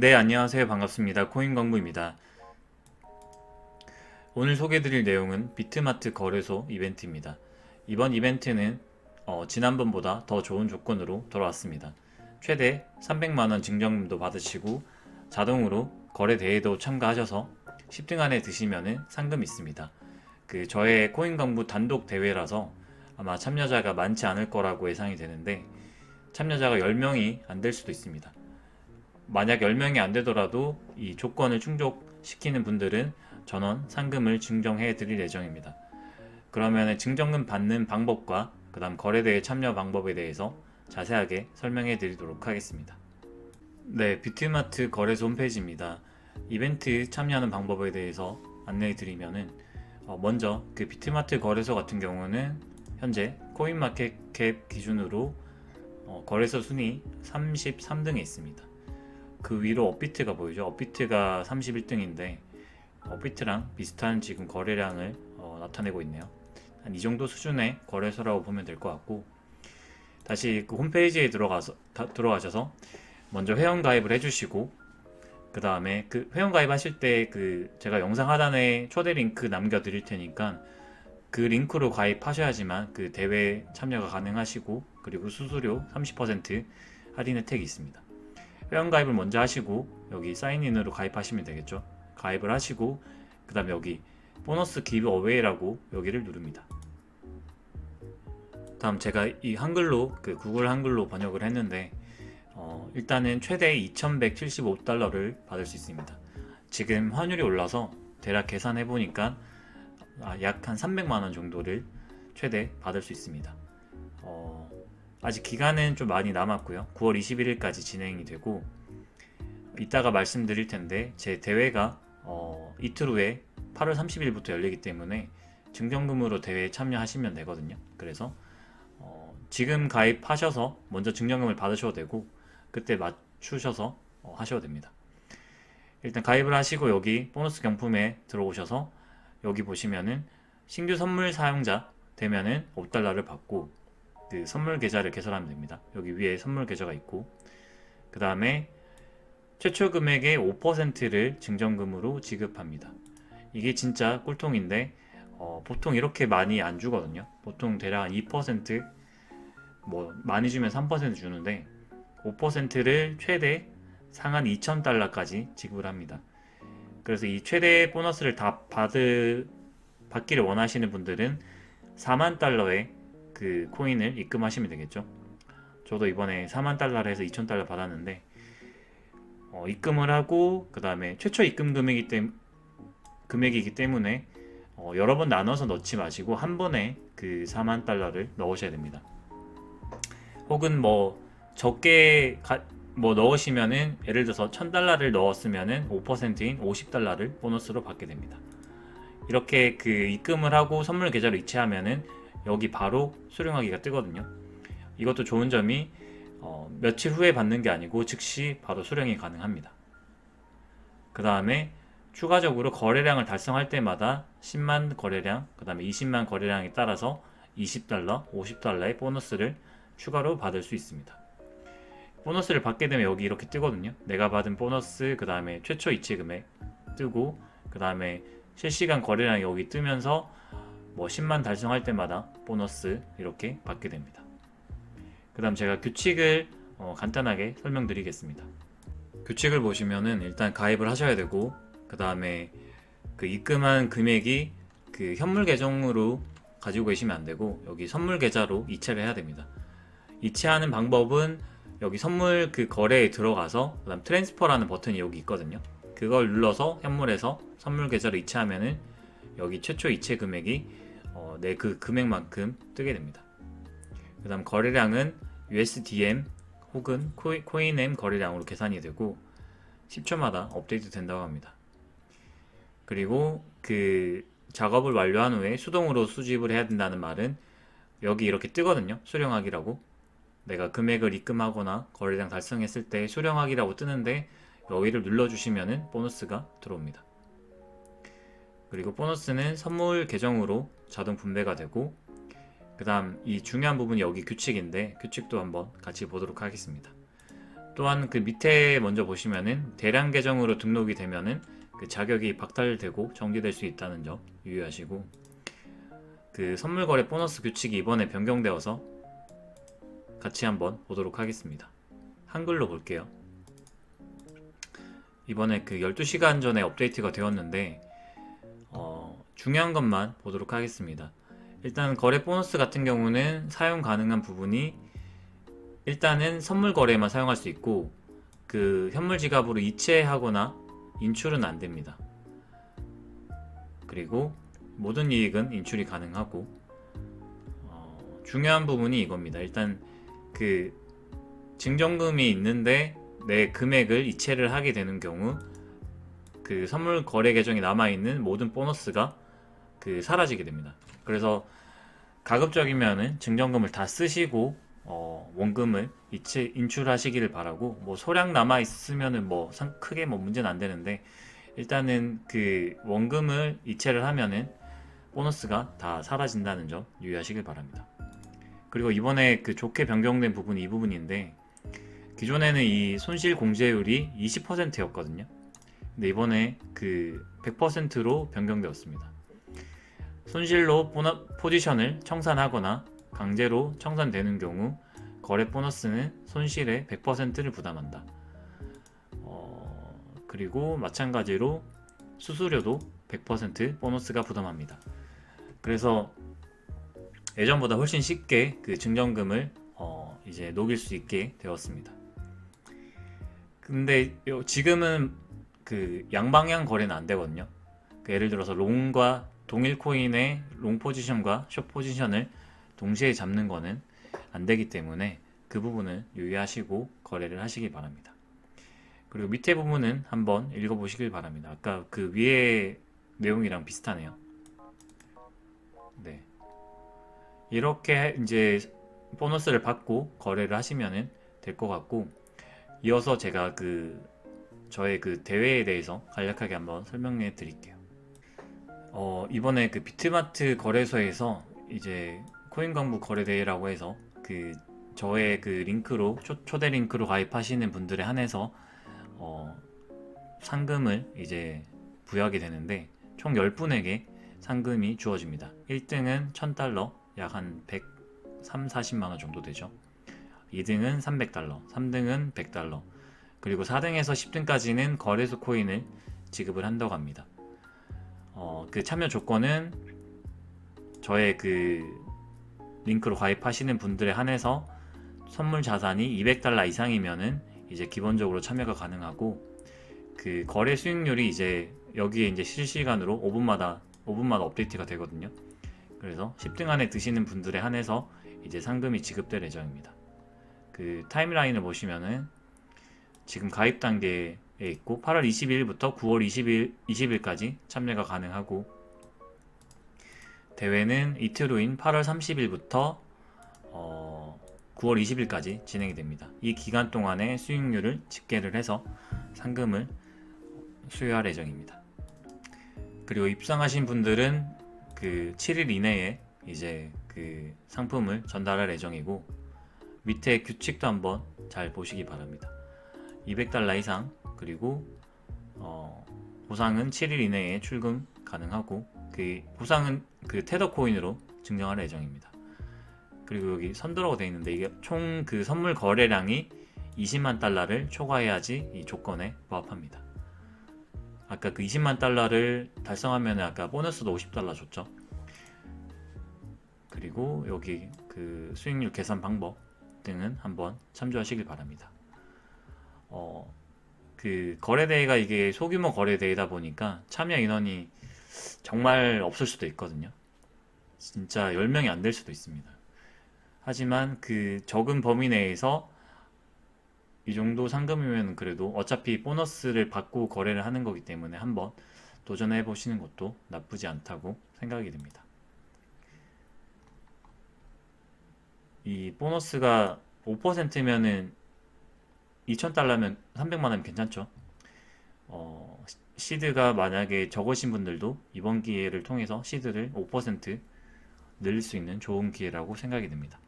네, 안녕하세요. 반갑습니다. 코인 광부입니다. 오늘 소개드릴 내용은 비트마트 거래소 이벤트입니다. 이번 이벤트는 어, 지난번보다 더 좋은 조건으로 돌아왔습니다. 최대 300만원 증정금도 받으시고 자동으로 거래 대회도 참가하셔서 10등 안에 드시면은 상금 있습니다. 그 저의 코인 광부 단독 대회라서 아마 참여자가 많지 않을 거라고 예상이 되는데 참여자가 10명이 안 될 수도 있습니다. 만약 10명이 안 되더라도 이 조건을 충족시키는 분들은 전원 상금을 증정해 드릴 예정입니다. 그러면 증정금 받는 방법과 그 다음 거래대회 참여 방법에 대해서 자세하게 설명해 드리도록 하겠습니다. 네, 비트마트 거래소 홈페이지입니다. 이벤트 참여하는 방법에 대해서 안내해 드리면은 어, 먼저 그 비트마트 거래소 같은 경우는 현재 코인마켓캡 기준으로 어, 거래소 순위 33등에 있습니다. 그 위로 업비트가 보이죠. 업비트가 31등인데 업비트랑 비슷한 지금 거래량을 어, 나타내고 있네요. 한 이 정도 수준의 거래소라고 보면 될 것 같고 다시 그 홈페이지에 들어가서 다- 들어가셔서 먼저 회원 가입을 해주시고 그 다음에 그 회원 가입하실 때 그 제가 영상 하단에 초대 링크 남겨드릴 테니까 그 링크로 가입하셔야지만 그 대회 참여가 가능하시고 그리고 수수료 30% 할인 혜택이 있습니다. 회원 가입을 먼저 하시고 여기 사인인으로 가입하시면 되겠죠. 가입을 하시고 그 다음에 여기 보너스 기브 어웨이라고 여기를 누릅니다. 다음 제가 이 한글로 그 구글 한글로 번역을 했는데 어, 일단은 최대 2,175달러를 받을 수 있습니다. 지금 환율이 올라서 대략 계산해 보니까 아, 약한 300만 원 정도를 최대 받을 수 있습니다. 어, 아직 기간은 좀 많이 남았고요. 9월 21일까지 진행이 되고 이따가 말씀드릴 텐데 제 대회가 어, 이틀 후에 8월 30일부터 열리기 때문에 증정금으로 대회에 참여하시면 되거든요. 그래서 어, 지금 가입하셔서 먼저 증정금을 받으셔도 되고 그때 맞추셔서 어, 하셔도 됩니다. 일단 가입을 하시고 여기 보너스 경품에 들어오셔서 여기 보시면은 신규 선물 사용자 되면은 5달러를 받고 그 선물 계좌를 개설하면 됩니다. 여기 위에 선물 계좌가 있고 그 다음에 최초 금액의 5%를 증정금으로 지급합니다. 이게 진짜 꿀통인데 어, 보통 이렇게 많이 안 주거든요. 보통 대략 한 2%뭐 많이 주면 3% 주는데 5%를 최대 상한 2,000달러까지 지급을 합니다. 그래서 이 최대 보너스를 다 받을 받기를 원하시는 분들은 4만 달러의 그 코인을 입금하시면 되겠죠. 저도 이번에 4만 달러를 해서 2천 달러 받았는데 어, 입금을 하고 그 다음에 최초 입금 금액이기, 때문 금액이기 때문에 어, 여러 번 나눠서 넣지 마시고 한 번에 그 4만 달러를 넣으셔야 됩니다. 혹은 뭐 적게 가- 뭐 넣으시면은 예를 들어서 1000달러를 넣었으면은 5%인 50달러를 보너스로 받게 됩니다. 이렇게 그 입금을 하고 선물 계좌로 이체하면은 여기 바로 수령하기가 뜨거든요. 이것도 좋은 점이 어, 며칠 후에 받는 게 아니고 즉시 바로 수령이 가능합니다. 그 다음에 추가적으로 거래량을 달성할 때마다 10만 거래량, 그 다음에 20만 거래량에 따라서 20달러, 50달러의 보너스를 추가로 받을 수 있습니다. 보너스를 받게 되면 여기 이렇게 뜨거든요. 내가 받은 보너스, 그 다음에 최초 이체 금액 뜨고, 그 다음에 실시간 거래량이 여기 뜨면서 뭐 10만 달성할 때마다 보너스 이렇게 받게 됩니다. 그 다음 제가 규칙을 어, 간단하게 설명드리겠습니다. 규칙을 보시면은 일단 가입을 하셔야 되고, 그 다음에 그 입금한 금액이 그 현물 계정으로 가지고 계시면 안 되고, 여기 선물 계좌로 이체를 해야 됩니다. 이체하는 방법은 여기 선물 그 거래에 들어가서 그다음 트랜스퍼라는 버튼이 여기 있거든요. 그걸 눌러서 현물에서 선물 계좌로 이체하면은 여기 최초 이체 금액이 어, 내그 금액만큼 뜨게 됩니다. 그 다음 거래량은 USDM 혹은 코인, 코인M 거래량으로 계산이 되고 10초마다 업데이트 된다고 합니다. 그리고 그 작업을 완료한 후에 수동으로 수집을 해야 된다는 말은 여기 이렇게 뜨거든요. 수령하기라고. 내가 금액을 입금하거나 거래량 달성했을 때 수령하기라고 뜨는데 여기를 눌러주시면은 보너스가 들어옵니다. 그리고 보너스는 선물 계정으로 자동 분배가 되고 그 다음 이 중요한 부분이 여기 규칙인데 규칙도 한번 같이 보도록 하겠습니다. 또한 그 밑에 먼저 보시면은 대량 계정으로 등록이 되면은 그 자격이 박탈되고 정지될 수 있다는 점 유의하시고 그 선물 거래 보너스 규칙이 이번에 변경되어서 같이 한번 보도록 하겠습니다. 한글로 볼게요. 이번에 그 12시간 전에 업데이트가 되었는데 어, 중요한 것만 보도록 하겠습니다. 일단 거래 보너스 같은 경우는 사용 가능한 부분이 일단은 선물 거래만 사용할 수 있고 그 현물 지갑으로 이체하거나 인출은 안 됩니다. 그리고 모든 이익은 인출이 가능하고 어, 중요한 부분이 이겁니다. 일단 그 증정금이 있는데 내 금액을 이체를 하게 되는 경우 그 선물 거래 계정에 남아 있는 모든 보너스가 그 사라지게 됩니다. 그래서 가급적이면은 증정금을 다 쓰시고 어, 원금을 이체 인출하시기를 바라고 뭐 소량 남아 있으면은 뭐 상- 크게 뭐 문제는 안 되는데 일단은 그 원금을 이체를 하면은 보너스가 다 사라진다는 점 유의하시길 바랍니다. 그리고 이번에 그 좋게 변경된 부분이 이 부분인데 기존에는 이 손실 공제율이 20%였거든요. 근데 이번에 그 100%로 변경되었습니다. 손실로 보너, 포지션을 청산하거나 강제로 청산되는 경우 거래 보너스는 손실의 100%를 부담한다. 어, 그리고 마찬가지로 수수료도 100% 보너스가 부담합니다. 그래서 예전보다 훨씬 쉽게 그 증정금을 어, 이제 녹일 수 있게 되었습니다. 근데 요- 지금은 그 양방향 거래는 안 되거든요. 그 예를 들어서 롱과 동일 코인의 롱 포지션과 숏 포지션을 동시에 잡는 거는 안 되기 때문에 그 부분을 유의하시고 거래를 하시기 바랍니다. 그리고 밑에 부분은 한번 읽어보시길 바랍니다. 아까 그 위에 내용이랑 비슷하네요. 네. 이렇게 이제 보너스를 받고 거래를 하시면 될 것 같고 이어서 제가 그 저의 그 대회에 대해서 간략하게 한번 설명해 드릴게요. 어, 이번에 그 비트마트 거래소에서 이제 코인 광부 거래 대회라고 해서 그 저의 그 링크로 초, 초대 링크로 가입하시는 분들에 한해서 어, 상금을 이제 부여하게 되는데 총 10분에게 상금이 주어집니다. 1등은 1000달러, 약 한 103, 40만 원 정도 되죠. 2등은 300달러, 3등은 100달러, 그리고 4등에서 10등까지는 거래소 코인을 지급을 한다고 합니다. 어, 그 참여 조건은 저의 그 링크로 가입하시는 분들에 한해서 선물 자산이 200달러 이상이면은 이제 기본적으로 참여가 가능하고 그 거래 수익률이 이제 여기에 이제 실시간으로 5분마다 5분마다 업데이트가 되거든요. 그래서 10등 안에 드시는 분들에 한해서 이제 상금이 지급될 예정입니다. 그 타임라인을 보시면은 지금 가입 단계에 있고 8월 22일부터 9월 20일 20일까지 참여가 가능하고 대회는 이틀 후인 8월 30일부터 어, 9월 20일까지 진행이 됩니다. 이 기간 동안에 수익률을 집계를 해서 상금을 수여할 예정입니다. 그리고 입상하신 분들은 그 7일 이내에 이제 그 상품을 전달할 예정이고 밑에 규칙도 한번 잘 보시기 바랍니다. 200달러 이상 그리고 어, 보상은 7일 이내에 출금 가능하고 그 보상은 그 테더 코인으로 증정할 예정입니다. 그리고 여기 선두라고 되어 있는데 이게 총 그 선물 거래량이 20만 달러를 초과해야지 이 조건에 부합합니다. 아까 그 20만 달러를 달성하면 아까 보너스도 50달러 줬죠. 그리고 여기 그 수익률 계산 방법 등은 한번 참조하시길 바랍니다. 어, 그 거래대회가 이게 소규모 거래대회다 보니까 참여 인원이 정말 없을 수도 있거든요. 진짜 10명이 안 될 수도 있습니다. 하지만 그 적은 범위 내에서 이 정도 상금이면 그래도 어차피 보너스를 받고 거래를 하는 거기 때문에 한번 도전해 보시는 것도 나쁘지 않다고 생각이 듭니다. 이 보너스가 5%면은 2,000달러면 300만 원 괜찮죠? 어, 시드가 만약에 적으신 분들도 이번 기회를 통해서 시드를 5% 늘릴 수 있는 좋은 기회라고 생각이 듭니다.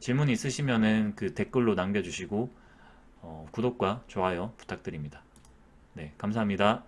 질문 있으시면은 그 댓글로 남겨주시고 어, 구독과 좋아요 부탁드립니다. 네, 감사합니다.